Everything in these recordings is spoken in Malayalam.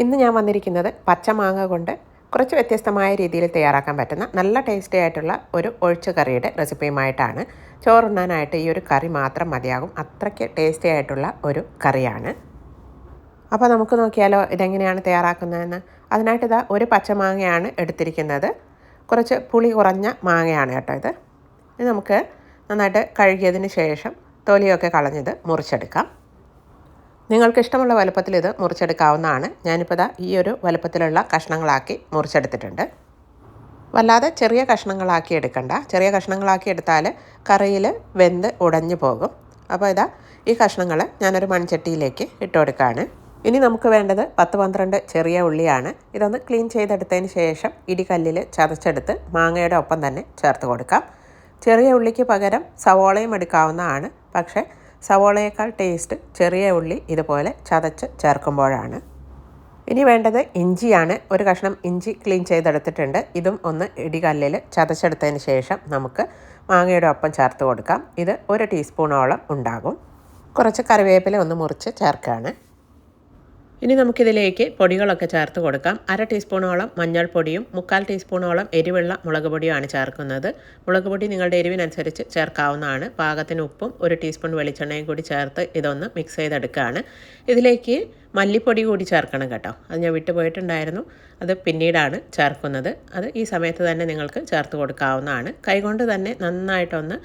ഇന്ന് ഞാൻ വന്നിരിക്കുന്നത് പച്ചമാങ്ങ കൊണ്ട് കുറച്ച് വ്യത്യസ്തമായ രീതിയിൽ തയ്യാറാക്കാൻ പറ്റുന്ന നല്ല ടേസ്റ്റി ആയിട്ടുള്ള ഒരു ഒഴിച്ചു കറിയുടെ റെസിപ്പിയുമായിട്ടാണ് ചോറുണ്ണാനായിട്ട് ഈ ഒരു കറി മാത്രം മതിയാകും. അത്രയ്ക്ക് ടേസ്റ്റി ആയിട്ടുള്ള ഒരു കറിയാണ്. അപ്പോൾ നമുക്ക് നോക്കിയാലോ ഇതെങ്ങനെയാണ് തയ്യാറാക്കുന്നതെന്ന്. അതിനായിട്ട് ഇതാ ഒരു പച്ചമാങ്ങയാണ് എടുത്തിരിക്കുന്നത്. കുറച്ച് പുളി കുറഞ്ഞ മാങ്ങയാണ് കേട്ടോ ഇത്. ഇത് നമുക്ക് നന്നായിട്ട് കഴുകിയതിന് ശേഷം തൊലിയൊക്കെ കളഞ്ഞത് മുറിച്ചെടുക്കാം. നിങ്ങൾക്ക് ഇഷ്ടമുള്ള വലുപ്പത്തിൽ ഇത് മുറിച്ചെടുക്കാവുന്നതാണ്. ഞാനിപ്പോൾ ദാ ഈ ഒരു വലുപ്പത്തിലുള്ള കഷ്ണങ്ങളാക്കി മുറിച്ചെടുത്തിട്ടുണ്ട്. വല്ലാതെ ചെറിയ കഷ്ണങ്ങളാക്കി എടുക്കണ്ട. ചെറിയ കഷ്ണങ്ങളാക്കി എടുത്താൽ കറിയിൽ വെന്ത് ഉടഞ്ഞു പോകും. അപ്പോൾ ഇതാ ഈ കഷ്ണങ്ങൾ ഞാനൊരു മൺചട്ടിയിലേക്ക് ഇട്ട് കൊടുക്കുകയാണ് ഇനി നമുക്ക് വേണ്ടത് പത്ത് പന്ത്രണ്ട് ചെറിയ ഉള്ളിയാണ്. ഇതൊന്ന് ക്ലീൻ ചെയ്തെടുത്തതിന് ശേഷം ഇടികല്ലിൽ ചതച്ചെടുത്ത് മാങ്ങയുടെ ഒപ്പം തന്നെ ചേർത്ത് കൊടുക്കാം. ചെറിയ ഉള്ളിക്ക് പകരം സവോളയും എടുക്കാവുന്നതാണ്. പക്ഷേ സവോളയേക്കാൾ ടേസ്റ്റ് ചെറിയ ഉള്ളി ഇതുപോലെ ചതച്ച് ചേർക്കുമ്പോഴാണ്. ഇനി വേണ്ടത് ഇഞ്ചിയാണ്. ഒരു കഷ്ണം ഇഞ്ചി ക്ലീൻ ചെയ്തെടുത്തിട്ടുണ്ട്. ഇതും ഒന്ന് ഇടികല്ലിൽ ചതച്ചെടുത്തതിന് ശേഷം നമുക്ക് മാങ്ങയുടെ ഒപ്പം ചേർത്ത് കൊടുക്കാം. ഇത് ഒരു ടീസ്പൂണോളം ഉണ്ടാകും. കുറച്ച് കറിവേപ്പില ഒന്ന് മുറിച്ച് ചേർക്കുകയാണ്. ഇനി നമുക്കിതിലേക്ക് പൊടികളൊക്കെ ചേർത്ത് കൊടുക്കാം. അര ടീസ്പൂണോളം മഞ്ഞൾപ്പൊടിയും മുക്കാൽ ടീസ്പൂണോളം എരിവുള്ള മുളക് പൊടിയുമാണ് ചേർക്കുന്നത്. മുളക് പൊടി നിങ്ങളുടെ എരിവിനനുസരിച്ച് ചേർക്കാവുന്നതാണ്. പാകത്തിന് ഉപ്പും ഒരു ടീസ്പൂൺ വെളിച്ചെണ്ണയും കൂടി ചേർത്ത് ഇതൊന്ന് മിക്സ് ചെയ്തെടുക്കുകയാണ്. ഇതിലേക്ക് മല്ലിപ്പൊടി കൂടി ചേർക്കണം കേട്ടോ. അത് ഞാൻ വിട്ടുപോയിട്ടുണ്ടായിരുന്നു. അത് പിന്നീടാണ് ചേർക്കുന്നത്. അത് ഈ സമയത്ത് തന്നെ നിങ്ങൾക്ക് ചേർത്ത് കൊടുക്കാവുന്നതാണ്. കൈകൊണ്ട് തന്നെ നന്നായിട്ടൊന്ന്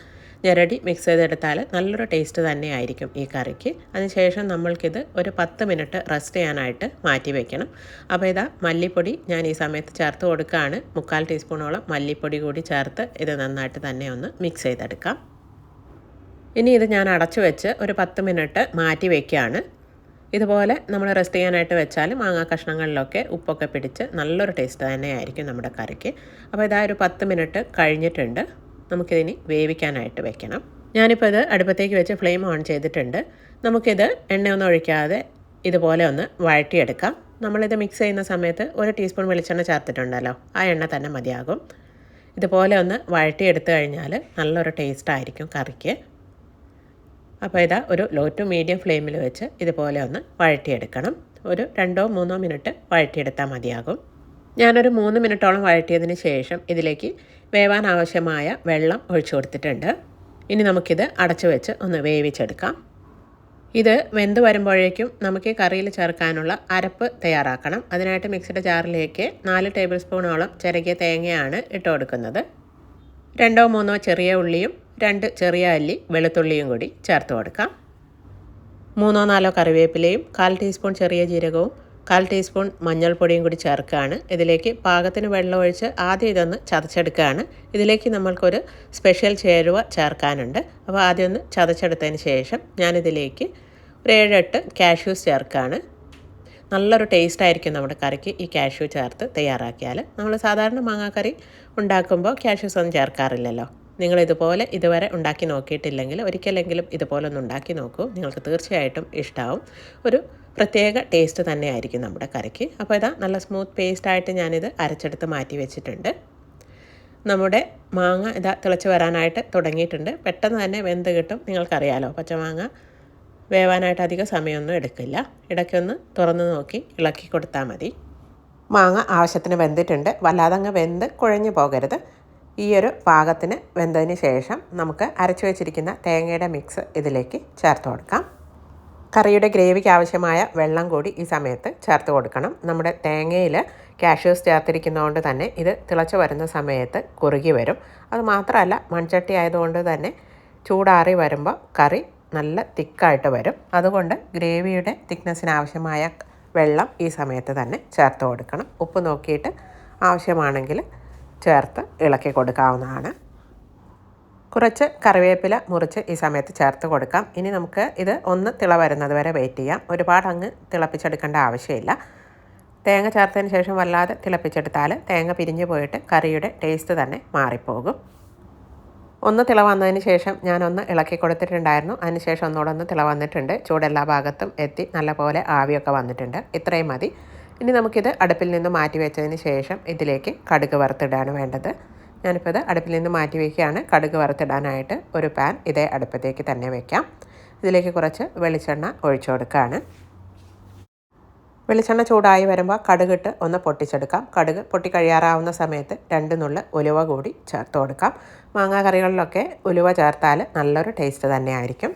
ഞെരടി മിക്സ് ചെയ്തെടുത്താൽ നല്ലൊരു ടേസ്റ്റ് തന്നെയായിരിക്കും ഈ കറിക്ക്. അതിനുശേഷം നമ്മൾക്കിത് ഒരു പത്ത് മിനിറ്റ് റെസ്റ്റ് ചെയ്യാനായിട്ട് മാറ്റി വെക്കണം. അപ്പോൾ ഇതാ മല്ലിപ്പൊടി ഞാൻ ഈ സമയത്ത് ചേർത്ത് കൊടുക്കുകയാണ്. മുക്കാൽ ടീസ്പൂണോളം മല്ലിപ്പൊടി കൂടി ചേർത്ത് ഇത് നന്നായിട്ട് തന്നെ ഒന്ന് മിക്സ് ചെയ്തെടുക്കാം. ഇനി ഇത് ഞാൻ അടച്ചു വെച്ച് ഒരു പത്ത് മിനിറ്റ് മാറ്റി വയ്ക്കുകയാണ് ഇതുപോലെ നമ്മൾ റെസ്റ്റ് ചെയ്യാനായിട്ട് വെച്ചാൽ മാങ്ങാ കഷ്ണങ്ങളിലൊക്കെ ഉപ്പൊക്കെ പിടിച്ച് നല്ലൊരു ടേസ്റ്റ് തന്നെയായിരിക്കും നമ്മുടെ കറിക്ക്. അപ്പോൾ ഇതാ ഒരു പത്ത് മിനിറ്റ് കഴിഞ്ഞിട്ടുണ്ട്. നമുക്കിതിനി വേവിക്കാനായിട്ട് വെക്കണം. ഞാനിപ്പോൾ ഇത് അടുപ്പത്തേക്ക് വെച്ച് ഫ്ലെയിം ഓൺ ചെയ്തിട്ടുണ്ട്. നമുക്കിത് എണ്ണയൊന്നും ഒഴിക്കാതെ ഇതുപോലെ ഒന്ന് വഴറ്റിയെടുക്കാം. നമ്മളിത് മിക്സ് ചെയ്യുന്ന സമയത്ത് ഒരു ടീസ്പൂൺ വെളിച്ചെണ്ണ ചേർത്തിട്ടുണ്ടല്ലോ ആ എണ്ണ തന്നെ മതിയാകും. ഇതുപോലെ ഒന്ന് വഴറ്റിയെടുത്ത് കഴിഞ്ഞാൽ നല്ലൊരു ടേസ്റ്റ് ആയിരിക്കും കറിക്ക്. അപ്പോൾ ഇതാ ഒരു ലോ ടു മീഡിയം ഫ്ലെയിമിൽ വെച്ച് ഇതുപോലെ ഒന്ന് വഴറ്റിയെടുക്കണം. ഒരു രണ്ടോ മൂന്നോ മിനിറ്റ് വഴറ്റിയെടുത്താൽ മതിയാകും. ഞാനൊരു മൂന്ന് മിനിറ്റോളം വഴറ്റിയതിന് ശേഷം ഇതിലേക്ക് വേവാൻ ആവശ്യമായ വെള്ളം ഒഴിച്ചു കൊടുത്തിട്ടുണ്ട്. ഇനി നമുക്കിത് അടച്ചു വെച്ച് ഒന്ന് വേവിച്ചെടുക്കാം. ഇത് വെന്ത് വരുമ്പോഴേക്കും നമുക്ക് ഈ കറിയിൽ ചേർക്കാനുള്ള അരപ്പ് തയ്യാറാക്കണം. അതിനായിട്ട് മിക്സിയുടെ ജാറിലേക്ക് നാല് ടേബിൾ സ്പൂണോളം ചിരകിയ തേങ്ങയാണ് ഇട്ട് കൊടുക്കുന്നത്. രണ്ടോ മൂന്നോ ചെറിയ ഉള്ളിയും രണ്ട് ചെറിയ അല്ലി വെളുത്തുള്ളിയും കൂടി ചേർത്ത് കൊടുക്കാം. മൂന്നോ നാലോ കറിവേപ്പിലയും കാൽ ടീസ്പൂൺ ചെറിയ ജീരകവും കാൽ ടീസ്പൂൺ മഞ്ഞൾപ്പൊടിയും കൂടി ചേർക്കുകയാണ്. ഇതിലേക്ക് പാകത്തിന് വെള്ളം ഒഴിച്ച് ആദ്യം ഇതൊന്ന് ചതച്ചെടുക്കുകയാണ്. ഇതിലേക്ക് നമ്മൾക്കൊരു സ്പെഷ്യൽ ചേരുവ ചേർക്കാനുണ്ട്. അപ്പോൾ ആദ്യം ഒന്ന് ചതച്ചെടുത്തതിന് ശേഷം ഞാനിതിലേക്ക് ഒരു ഏഴെട്ട് കാഷ്യൂസ് ചേർക്കുകയാണ്. നല്ലൊരു ടേസ്റ്റ് ആയിരിക്കും നമ്മുടെ കറിക്ക് ഈ കാഷ്യൂ ചേർത്ത് തയ്യാറാക്കിയാൽ. നമ്മൾ സാധാരണ മാങ്ങാക്കറി ഉണ്ടാക്കുമ്പോൾ കാഷ്യൂസ് ഒന്നും ചേർക്കാറില്ലല്ലോ. നിങ്ങൾ ഇതുപോലെ ഇതുവരെ ഉണ്ടാക്കി നോക്കിയിട്ടില്ലെങ്കിൽ ഒരിക്കലെങ്കിലും ഇതുപോലെ ഒന്ന് ഉണ്ടാക്കി നോക്കൂ. നിങ്ങൾക്ക് തീർച്ചയായിട്ടും ഇഷ്ടമാവും ഒരു പ്രത്യേക ടേസ്റ്റ് തന്നെയായിരിക്കും നമ്മുടെ കറിക്ക്. അപ്പോൾ ഇതാ നല്ല സ്മൂത്ത് പേസ്റ്റായിട്ട് ഞാനിത് അരച്ചെടുത്ത് മാറ്റി വെച്ചിട്ടുണ്ട്. നമ്മുടെ മാങ്ങ ഇതാ തിളച്ച് വരാനായിട്ട് തുടങ്ങിയിട്ടുണ്ട്. പെട്ടെന്ന് തന്നെ വെന്ത് കിട്ടും. നിങ്ങൾക്കറിയാലോ പച്ചമാങ്ങ വേവാനായിട്ട് അധികം സമയമൊന്നും എടുക്കില്ല. ഇടയ്ക്കൊന്ന് തുറന്ന് നോക്കി ഇളക്കി കൊടുത്താൽ മതി. മാങ്ങ ആവശ്യത്തിന് വെന്തിട്ടുണ്ട്. വല്ലാതങ്ങ് വെന്ത് കുഴഞ്ഞു പോകരുത്. ഈ ഒരു പാകത്തിന് വെന്തതിന് ശേഷം നമുക്ക് അരച്ചു വെച്ചിരിക്കുന്ന തേങ്ങയുടെ മിക്സ് ഇതിലേക്ക് ചേർത്ത് കൊടുക്കാം. കറിയുടെ ഗ്രേവിക്ക് ആവശ്യമായ വെള്ളം കൂടി ഈ സമയത്ത് ചേർത്ത് കൊടുക്കണം. നമ്മുടെ തേങ്ങയിൽ കാഷ്യൂസ് ചേർത്തിരിക്കുന്നതുകൊണ്ട് തന്നെ ഇത് തിളച്ച് വരുന്ന സമയത്ത് കുറുകി വരും. അതുമാത്രമല്ല മൺചട്ടി ആയതുകൊണ്ട് തന്നെ ചൂടാറി വരുമ്പോൾ കറി നല്ല തിക്കായിട്ട് വരും. അതുകൊണ്ട് ഗ്രേവിയുടെ തിക്നെസ്സിന് ആവശ്യമായ വെള്ളം ഈ സമയത്ത് തന്നെ ചേർത്ത് കൊടുക്കണം. ഉപ്പ് നോക്കിയിട്ട് ആവശ്യമാണെങ്കിൽ ചേർത്ത് ഇളക്കി കൊടുക്കാവുന്നതാണ്. കുറച്ച് കറിവേപ്പില മുറിച്ച് ഈ സമയത്ത് ചേർത്ത് കൊടുക്കാം. ഇനി നമുക്ക് ഇത് ഒന്ന് തിള വരുന്നത് വരെ വെയിറ്റ് ചെയ്യാം. ഒരുപാട് അങ്ങ് തിളപ്പിച്ചെടുക്കേണ്ട ആവശ്യമില്ല. തേങ്ങ ചേർത്തതിന് ശേഷം വല്ലാതെ തിളപ്പിച്ചെടുത്താൽ തേങ്ങ പിരിഞ്ഞു പോയിട്ട് കറിയുടെ ടേസ്റ്റ് തന്നെ മാറിപ്പോകും. ഒന്ന് തിള വന്നതിന് ശേഷം ഞാനൊന്ന് ഇളക്കി കൊടുത്തിട്ടുണ്ടായിരുന്നു. അതിന് ശേഷം ഒന്നുകൂടെ ഒന്ന് തിള വന്നിട്ടുണ്ട് ചൂടെല്ലാ ഭാഗത്തും എത്തി നല്ലപോലെ ആവിയൊക്കെ വന്നിട്ടുണ്ട്. ഇത്രയും മതി. ഇനി നമുക്കിത് അടുപ്പിൽ നിന്ന് മാറ്റി വെച്ചതിന് ശേഷം ഇതിലേക്ക് കടുക് വറുത്തിടാണ് വേണ്ടത്. ഞാനിപ്പോൾ ഇത് അടുപ്പിൽ നിന്ന് മാറ്റി വയ്ക്കുകയാണ് കടുക് വറുത്തിടാനായിട്ട് ഒരു പാൻ ഇതേ അടുപ്പത്തേക്ക് തന്നെ വയ്ക്കാം ഇതിലേക്ക് കുറച്ച് വെളിച്ചെണ്ണ ഒഴിച്ചു കൊടുക്കുകയാണ്. വെളിച്ചെണ്ണ ചൂടായി വരുമ്പോൾ കടുകിട്ട് ഒന്ന് പൊട്ടിച്ചെടുക്കാം. കടുക് പൊട്ടി കഴിയാറാവുന്ന സമയത്ത് രണ്ട് നുള്ള് ഉലുവ കൂടി ചേർത്ത് കൊടുക്കാം. മാങ്ങാ കറികളിലൊക്കെ ഉലുവ ചേർത്താൽ നല്ലൊരു ടേസ്റ്റ് തന്നെയായിരിക്കും.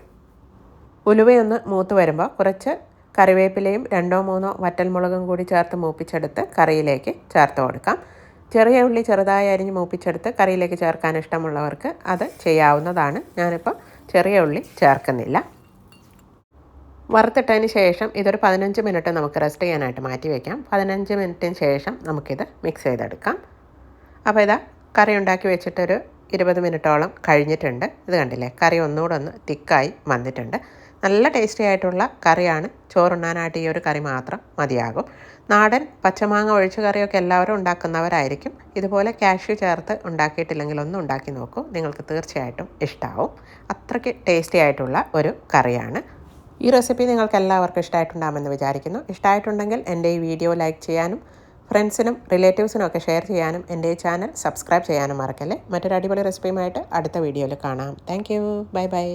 ഉലുവയൊന്ന് മൂത്ത് വരുമ്പോൾ കുറച്ച് കറിവേപ്പിലയും രണ്ടോ മൂന്നോ വറ്റൽമുളകും കൂടി ചേർത്ത് മൂപ്പിച്ചെടുത്ത് കറിയിലേക്ക് ചേർത്ത് കൊടുക്കാം. ചെറിയ ഉള്ളി ചെറുതായി അരിഞ്ഞ് മൂപ്പിച്ചെടുത്ത് കറിയിലേക്ക് ചേർക്കാൻ ഇഷ്ടമുള്ളവർക്ക് അത് ചെയ്യാവുന്നതാണ്. ഞാനിപ്പോൾ ചെറിയ ഉള്ളി ചേർക്കുന്നില്ല. വറുത്തിട്ടതിന് ശേഷം ഇതൊരു പതിനഞ്ച് മിനിറ്റ് നമുക്ക് റെസ്റ്റ് ചെയ്യാനായിട്ട് മാറ്റി വയ്ക്കാം പതിനഞ്ച് മിനിറ്റിന് ശേഷം നമുക്കിത് മിക്സ് ചെയ്തെടുക്കാം. അപ്പോൾ ഇതാ കറി ഉണ്ടാക്കി വെച്ചിട്ടൊരു ഇരുപത് മിനിറ്റോളം കഴിഞ്ഞിട്ടുണ്ട്. ഇത് കണ്ടില്ലേ? കറി ഒന്നുകൂടെ ഒന്ന് തിക്കായി വന്നിട്ടുണ്ട്. നല്ല ടേസ്റ്റി ആയിട്ടുള്ള കറിയാണ്. ചോറുണ്ണാനായിട്ട് ഈ ഒരു കറി മാത്രം മതിയാകും. നാടൻ പച്ചമാങ്ങ ഒഴിച്ച കറിയൊക്കെ എല്ലാവരും ഉണ്ടാക്കുന്നവരായിരിക്കും. ഇതുപോലെ കാഷ്യൂ ചേർത്ത് ഉണ്ടാക്കിയിട്ടില്ലെങ്കിൽ ഒന്ന് ഉണ്ടാക്കി നോക്കൂ. നിങ്ങൾക്ക് തീർച്ചയായിട്ടും ഇഷ്ടമാവും അത്രയ്ക്ക് ടേസ്റ്റി ആയിട്ടുള്ള ഒരു കറിയാണ്. ഈ റെസിപ്പി നിങ്ങൾക്ക് എല്ലാവർക്കും ഇഷ്ടമായിട്ടുണ്ടാകുമെന്ന് വിചാരിക്കുന്നു. ഇഷ്ടമായിട്ടുണ്ടെങ്കിൽ എന്റെ ഈ വീഡിയോ ലൈക്ക് ചെയ്യാനും ഫ്രണ്ട്സിനും റിലേറ്റീവ്സിനും ഒക്കെ ഷെയർ ചെയ്യാനും എന്റെ ഈ ചാനൽ സബ്സ്ക്രൈബ് ചെയ്യാനും മറക്കല്ലേ? മറ്റൊരു അടിപൊളി റെസിപ്പിയുമായിട്ട് അടുത്ത വീഡിയോയിൽ കാണാം. Thank bye bye